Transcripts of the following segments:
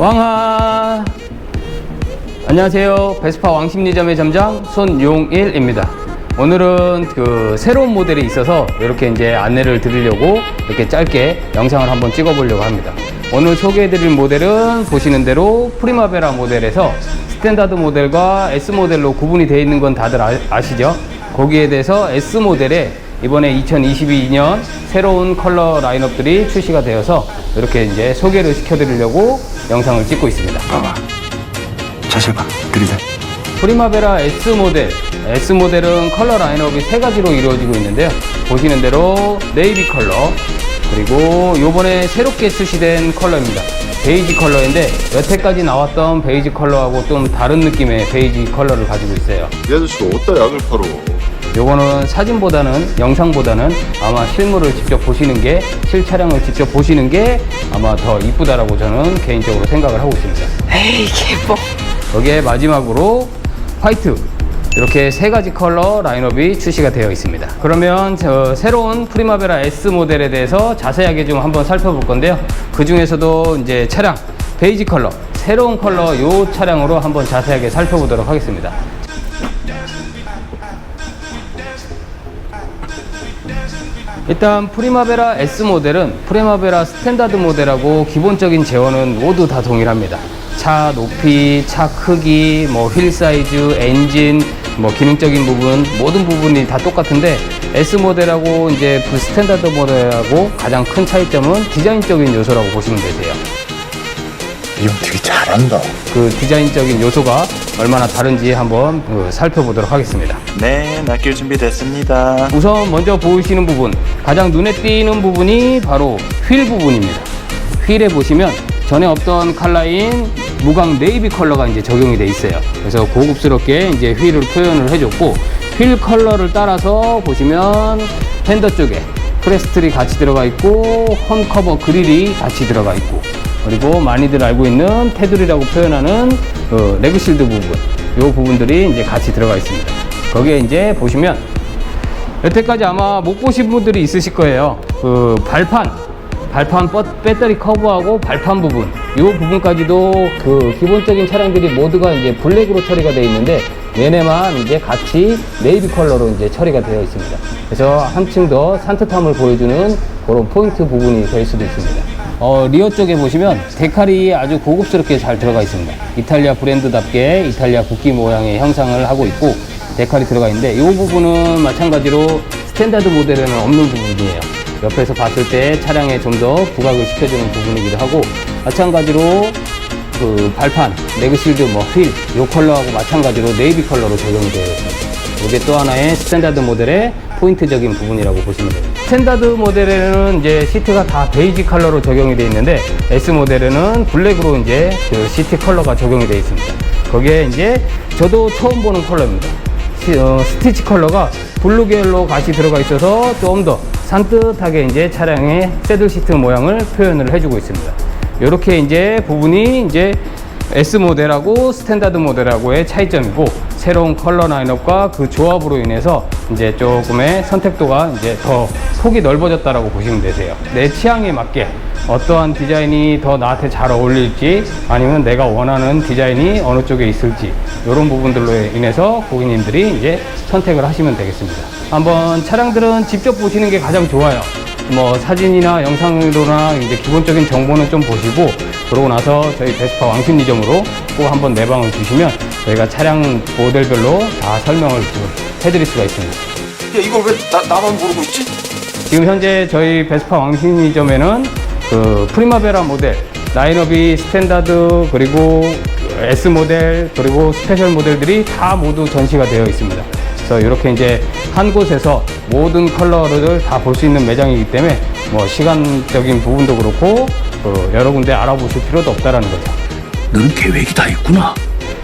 왕하. 안녕하세요. 베스파 왕십리점의 점장 손용일입니다. 오늘은 그 새로운 모델이 있어서 이렇게 이제 안내를 드리려고 이렇게 짧게 영상을 한번 찍어 보려고 합니다. 오늘 소개해 드릴 모델은 보시는 대로 프리마베라 모델에서 스탠다드 모델과 S 모델로 구분이 되어 있는 건 다들 아, 아시죠? 거기에 대해서 S 모델에 이번에 2022년 새로운 컬러 라인업들이 출시가 되어서 이렇게 이제 소개를 시켜드리려고 영상을 찍고 있습니다. 봐봐. 자세 봐. 들이대. 프리마베라 S 모델. S 모델은 컬러 라인업이 세 가지로 이루어지고 있는데요. 보시는 대로 네이비 컬러, 그리고 요번에 새롭게 출시된 컬러입니다. 베이지 컬러인데 여태까지 나왔던 베이지 컬러하고 좀 다른 느낌의 베이지 컬러를 가지고 있어요. 이 아저씨가 어디다 약을 팔어? 요거는 사진보다는 영상보다는 아마 실물을 직접 보시는 게 실차량을 직접 보시는 게 아마 더 이쁘다라고 저는 개인적으로 생각을 하고 있습니다. 에이 개봉 여기에 마지막으로 화이트 이렇게 세 가지 컬러 라인업이 출시가 되어 있습니다. 그러면 저 새로운 프리마베라 S 모델에 대해서 자세하게 좀 한번 살펴볼 건데요. 그 중에서도 이제 차량 베이지 컬러 새로운 컬러 요 차량으로 한번 자세하게 살펴보도록 하겠습니다. 일단 프리마베라 S 모델은 프리마베라 스탠다드 모델하고 기본적인 제어는 모두 다 동일합니다. 차 높이, 차 크기, 뭐 휠 사이즈, 엔진, 뭐 기능적인 부분 모든 부분이 다 똑같은데 S 모델하고 이제 그 스탠다드 모델하고 가장 큰 차이점은 디자인적인 요소라고 보시면 되세요. 이형 되게 잘한다. 그 디자인적인 요소가 얼마나 다른지 한번 그 살펴보도록 하겠습니다. 네, 낚일 준비 됐습니다. 우선 먼저 보이시는 부분 가장 눈에 띄는 부분이 바로 휠 부분입니다 휠에 보시면 전에 없던 컬러인 무광 네이비 컬러가 이제 적용이 돼 있어요. 그래서 고급스럽게 이제 휠을 표현을 해줬고 휠 컬러를 따라서 보시면 팬더 쪽에 크레스틀이 같이 들어가 있고 홈 커버 그릴이 같이 들어가 있고 그리고 많이들 알고 있는 테두리라고 표현하는 그 레그실드 부분 이 부분들이 이제 같이 들어가 있습니다. 거기에 이제 보시면 여태까지 아마 못 보신 분들이 있으실 거예요. 그 발판, 발판 버- 배터리 커브하고 발판 부분, 이 부분까지도 그 기본적인 차량들이 모두가 이제 블랙으로 처리가 되어 있는데 얘네만 이제 같이 네이비 컬러로 이제 처리가 되어 있습니다. 그래서 한층 더 산뜻함을 보여주는 그런 포인트 부분이 될 수도 있습니다. 어, 리어 쪽에 보시면 데칼이 아주 고급스럽게 잘 들어가 있습니다. 이탈리아 브랜드답게 이탈리아 국기 모양의 형상을 하고 있고 데칼이 들어가 있는데 이 부분은 마찬가지로 스탠다드 모델에는 없는 부분이에요. 옆에서 봤을 때 차량에 좀 더 부각을 시켜주는 부분이기도 하고 마찬가지로 그 발판, 레그실드, 뭐 휠, 요 컬러하고 마찬가지로 네이비 컬러로 적용이 되어 있습니다. 이게 또 하나의 스탠다드 모델의 포인트적인 부분이라고 보시면 됩니다. 스탠다드 모델에는 이제 시트가 다 베이지 컬러로 적용이 되어 있는데 S 모델에는 블랙으로 이제 그 시트 컬러가 적용이 되어 있습니다. 거기에 이제 저도 처음 보는 컬러입니다. 시- 어, 스티치 컬러가 블루 계열로 같이 들어가 있어서 좀 더 산뜻하게 이제 차량의 새들 시트 모양을 표현을 해주고 있습니다. 이렇게 이제 부분이 이제 S 모델하고 스탠다드 모델하고의 차이점이고 새로운 컬러 라인업과 그 조합으로 인해서 이제 조금의 선택도가 이제 더 폭이 넓어졌다라고 보시면 되세요. 내 취향에 맞게 어떠한 디자인이 더 나한테 잘 어울릴지 아니면 내가 원하는 디자인이 어느 쪽에 있을지 이런 부분들로 인해서 고객님들이 이제 선택을 하시면 되겠습니다. 한번 차량들은 직접 보시는 게 가장 좋아요. 뭐 사진이나 영상으로나 이제 기본적인 정보는 좀 보시고 그러고 나서 저희 베스파 왕십리점으로 꼭 한번 내방을 주시면 저희가 차량 모델별로 다 설명을 그 해드릴 수가 있습니다. 야, 이걸 왜 나, 나만 모르고 있지? 지금 현재 저희 베스파 왕십리점에는 그 프리마베라 모델, 라인업이 스탠다드 그리고 그 S 모델 그리고 스페셜 모델들이 다 모두 전시가 되어 있습니다. 그래서 이렇게 이제 한 곳에서 모든 컬러를 다 볼 수 있는 매장이기 때문에 뭐 시간적인 부분도 그렇고 그 여러 군데 알아보실 필요도 없다라는 거죠. 너는 계획이 다 있구나.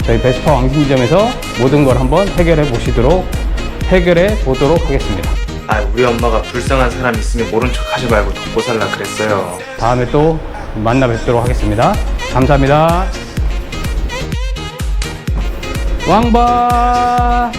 저희 베스파 왕십리점에서 모든 걸 한번 해결해 보시도록 해결해 보도록 하겠습니다. 아 우리 엄마가 불쌍한 사람 있으면 모른 척 하지 말고 돕고 살라 그랬어요. 다음에 또 만나 뵙도록 하겠습니다. 감사합니다. 왕바